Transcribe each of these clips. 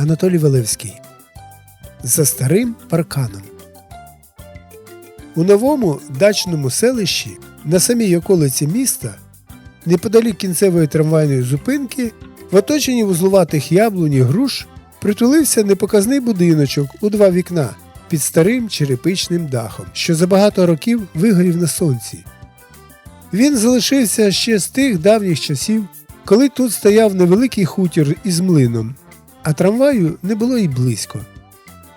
Анатолій Валевський. За старим парканом. У новому дачному селищі на самій околиці міста, неподалік кінцевої трамвайної зупинки, в оточенні вузлуватих яблунь і груш притулився непоказний будиночок у два вікна під старим черепичним дахом, що за багато років вигорів на сонці. Він залишився ще з тих давніх часів, коли тут стояв невеликий хутір із млином, а трамваю не було й близько.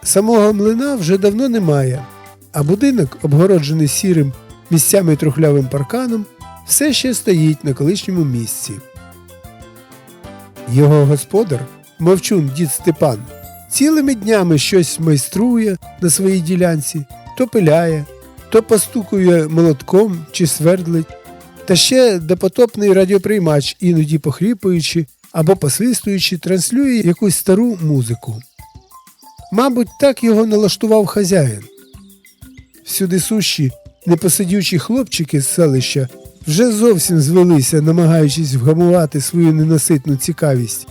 Самого млина вже давно немає, а будинок, обгороджений сірим місцями трухлявим парканом, все ще стоїть на колишньому місці. Його господар, мовчун дід Степан, цілими днями щось майструє на своїй ділянці, то пиляє, то постукує молотком чи свердлить, та ще допотопний радіоприймач, іноді похріпуючи або посвистуючи, транслює якусь стару музику. Мабуть, так його налаштував хазяїн. Всюди сущі, непосидючі хлопчики з селища вже зовсім звелися, намагаючись вгамувати свою ненаситну цікавість.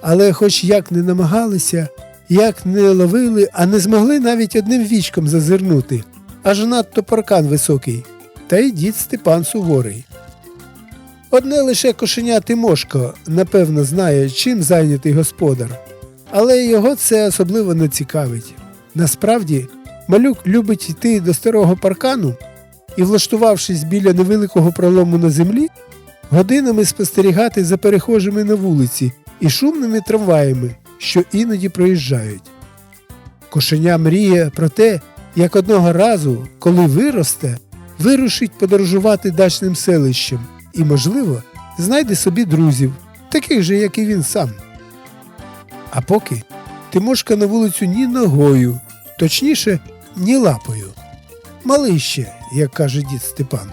Але хоч як не намагалися, як не ловили, а не змогли навіть одним вічком зазирнути, аж надто паркан високий, та й дід Степан суворий. Одне лише кошеня Тимошко, напевно, знає, чим зайнятий господар, але його це особливо не цікавить. Насправді, малюк любить йти до старого паркану і, влаштувавшись біля невеликого пролому на землі, годинами спостерігати за перехожими на вулиці і шумними трамваями, що іноді проїжджають. Кошеня мріє про те, як одного разу, коли виросте, вирушить подорожувати дачним селищем і, можливо, знайде собі друзів, таких же, як і він сам. А поки Тимошка на вулицю ні ногою, точніше, ні лапою. Малий ще, як каже дід Степан.